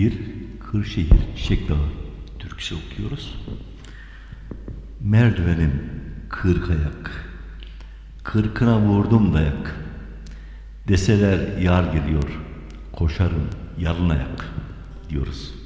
Bir Kırşehir Çiçek Dağı türküsü okuyoruz. Merdivenim kırk ayak, kırkına vurdum dayak. Deseler yar geliyor, koşarım yalın ayak diyoruz.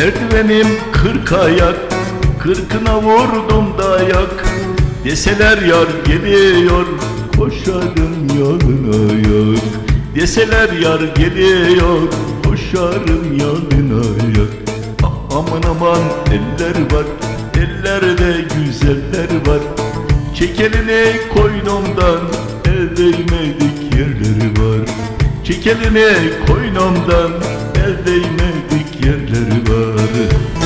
Merdivenim kırk ayak, kırkına vurdum dayak. Deseler yar geliyor, koşarım yalın ayak. Deseler yar geliyor, koşarım yalın ayak. Ah, aman aman eller var, ellerde güzeller var. Çekelini koynumdan, el değmedik yerleri var. Çekelini koynumdan, el değmedik yerleri var.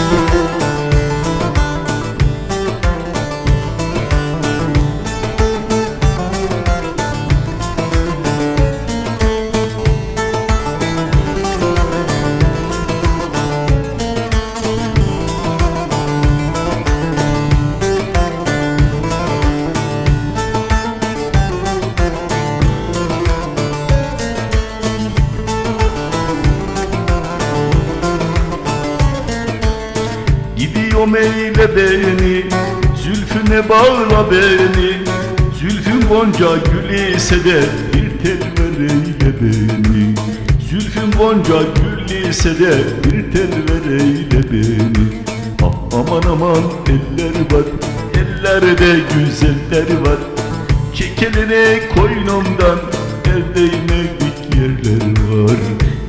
Gidiyorum eyle beni Zülfüne bağla beni. Zülfün gonca gül ise de Bir tel ver eyle beni. Zülfün gonca gül ise de Bir tel ver eyle beni. Ah aman aman eller var Ellerde güzeller var. Çekelini koynumdan El değmedik yerler var.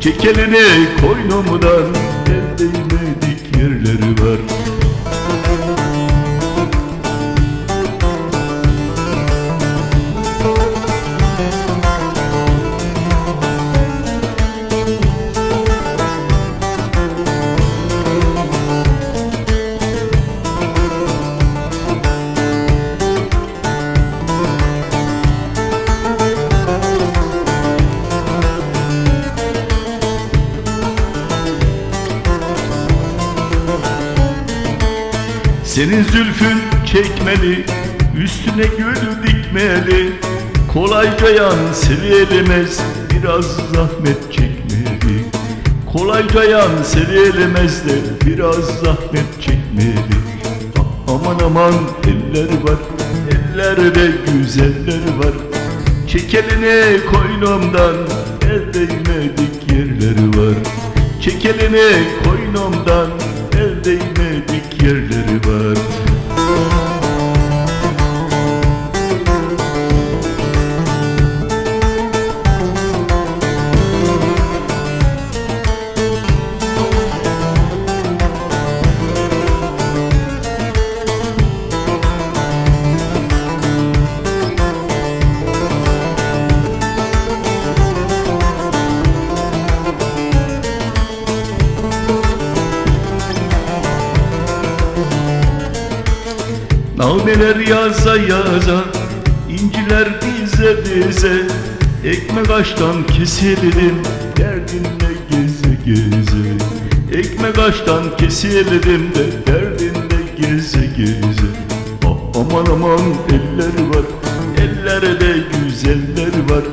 Çekelini koynumdan El Senin zülfün çekmeli, üstüne gül dikmeli. Kolayca yan sevilemez, biraz zahmet çekmeli. Kolayca yan sevilemez de biraz zahmet çekmeli. Aman aman eller var, ellerde güzeller var. Çekelini koynumdan, el değmedik yerleri var. Çekelini koynumdan, el değmedik yerleri Nameler yaza yaza inciler dize dize Ekmek açtan kesildim Derdinle geze geze Ekmek açtan kesildim de Derdinle geze geze Ah, Aman aman eller var Ellerde güzeller var.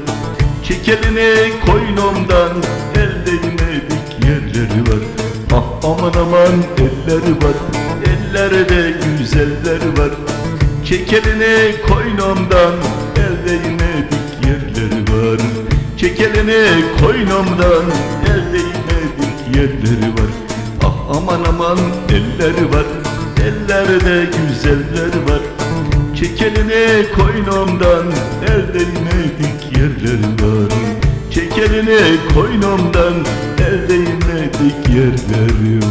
Çekelini koynumdan El değmedik yerleri var. Ah aman aman eller var Ellerde güzeller var Çekelini koynumdan El değmedik yerleri var. Çekelini koynumdan El değmedik yerleri var. Ah aman aman eller var. Ellerde güzeller var. Çekelini koynumdan El değmedik yerleri elini koynumdan El değmedik yerleri var